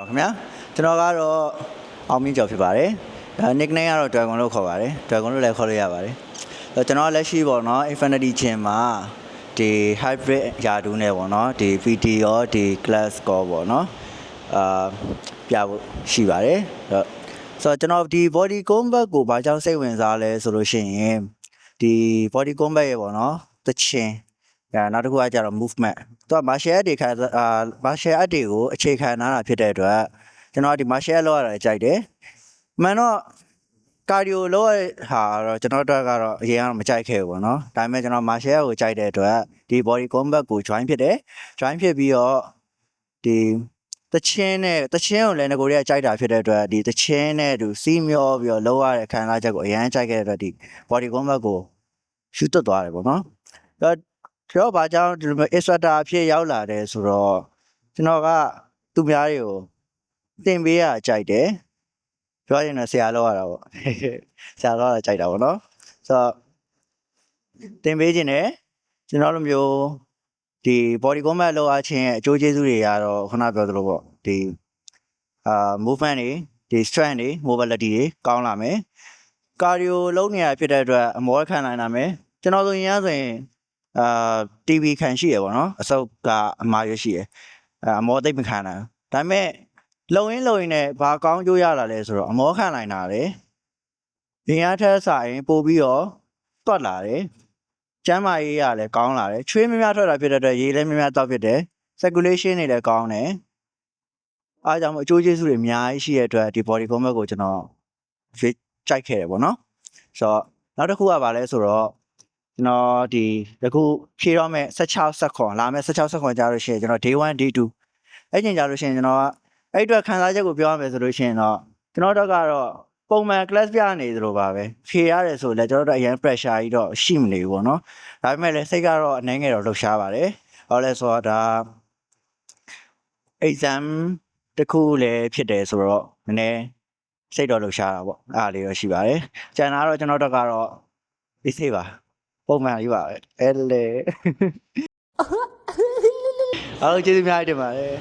ပါခင်ဗျာကျွန်တော်ကတော့အောင်မြင့်ကျော်ဖြစ်ပါတယ်ဒါ nickname ကတော့ Dragon လို့ခေါ်ပါတယ် Dragon လို့လည်းခေါ်လို့ရပါတယ်အဲကျွန်တော်လက်ရှိပေါ့နော် Infinity Chin မှာဒီ hybrid ယာတူးနဲ့ပေါ့နော်ဒီ PT ရောဒီ class score ပေါ့နော်အာပြဖို့ရှိပါတယ်အဲဆိုတော့ကျွန်တော်ဒီ body combat ကိုဘာကြောင့်စိတ်ဝင်စားလဲဆိုလို့ရှိရင်ဒီ body combat ရေပေါ့နော်တချင် အဲနောက်တစ်ခုကကျတော့ movement သူက martial art တွေခါအာ martial art တွေကိုအခြေခံထားတာဖြစ်တဲ့အတွက်ကျွန်တော်ဒီ martial art လောက်ရတာကြိုက်တယ်မှန်တော့ကာဒီယိုလောက်ရဟာတော့ကျွန်တော်တို့ကတော့အရင်ကတော့မကြိုက်ခဲ့ဘူးပေါ့နော်ဒါပေမဲ့ကျွန်တော် martial art ကိုကြိုက်တဲ့အတွက်ဒီ body combat ကို join ဖြစ်တယ် join ဖြစ်ပြီးတော့ဒီတချင်းနဲ့တချင်းကိုလည်းငကိုရီးကကြိုက်တာဖြစ်တဲ့အတွက်ဒီတချင်းနဲ့သူစီးမျောပြီးတော့လောက်ရတဲ့ခံစားချက်ကိုအရင်ကြိုက်ခဲ့တဲ့အတွက်ဒီ body combat ကိုရှူတက်သွားတယ်ပေါ့နော်အဲ ကျွန်တော်ဘာကြောင့်ဒီလိုမျိုး instructor အဖြစ်ရောက်လာတယ်ဆိုတော့ကျွန်တော်ကသူများတွေကိုသင်ပေးရကြိုက်တယ်ပြောရင်လည်းဆရာလောက်ရတာပေါ့ဆရာလောက်ရကြိုက်တာပေါ့နော်ဆိုတော့သင်ပေးခြင်းနဲ့ကျွန်တော်လိုမျိုးဒီ body combat လောက်အချင်းရဲ့အကျိုးကျေးဇူးတွေကတော့ခုနပြောသလိုပေါ့ဒီအာ movement တွေဒီ strength တွေ mobility တွေကောင်းလာမယ် cardio လုံးနေရဖြစ်တဲ့အတွက်အမောခံနိုင်လာမယ်ကျွန်တော်ဆိုရင်ရဆိုရင် အာ TV ခံရှိရပေါ့နော်အစုပ်ကအမှားရရှိရအဲအမောသိပ်မခံနိုင်ဘူးဒါပေမဲ့လုံရင်းလုံရင်းနဲ့ဘာကောင်းကျိုးရလာလဲဆိုတော့အမောခံနိုင်တာလေဘင်အားထက်ဆိုင်ပို့ပြီးတော့တွတ်လာတယ်ကျမ်းမာရေးရလည်းကောင်းလာတယ်ချွေးများများထွက်တာဖြစ်တဲ့အတွက်ရေလည်းများများတောက်ဖြစ်တယ် circulation တွေလည်းကောင်းတယ်အားကြောင့်မို့အကျိုးကျေးဇူးတွေအများကြီးရှိတဲ့အတွက်ဒီ body combat ကိုကျွန်တော်ရွေးကြိုက်ခဲ့တယ်ပေါ့နော်ဆိုတော့နောက်တစ်ခုကဘာလဲဆိုတော့ ကျွန်တော်ဒီတခုဖြည့်တော့မဲ့16ဆက်ခွန်လာမဲ့16ဆက်ခွန်ကြာလို့ရှိရင်ကျွန်တော် day 1 day 2အဲ့ချိန်ကြာလို့ရှိရင်ကျွန်တော်ကအဲ့အတွက်ခံစားချက်ကိုပြောရမယ်ဆိုလို့ရှိရင်တော့ကျွန်တော်တို့ကတော့ပုံမှန် class ပြနေသလိုပါပဲဖြည့်ရတယ်ဆိုလည်းကျွန်တော်တို့အရင် pressure ကြီးတော့ရှိမနေဘူးပေါ့နော်ဒါပေမဲ့လည်းစိတ်ကတော့အနေငယ်တော့လှုပ်ရှားပါတယ်ဟောလဲဆိုတော့ဒါ exam တစ်ခုလည်းဖြစ်တယ်ဆိုတော့နည်းနည်းစိတ်တော့လှုပ်ရှားတာပေါ့အားလေးတော့ရှိပါတယ်ကျန်တာတော့ကျွန်တော်တို့ကတော့ဒီစိတ်ပါ ပုံမှန်ကြီးပါပဲအဲ့လေအားလုံးကျေးဇူးများတင်ပါတယ်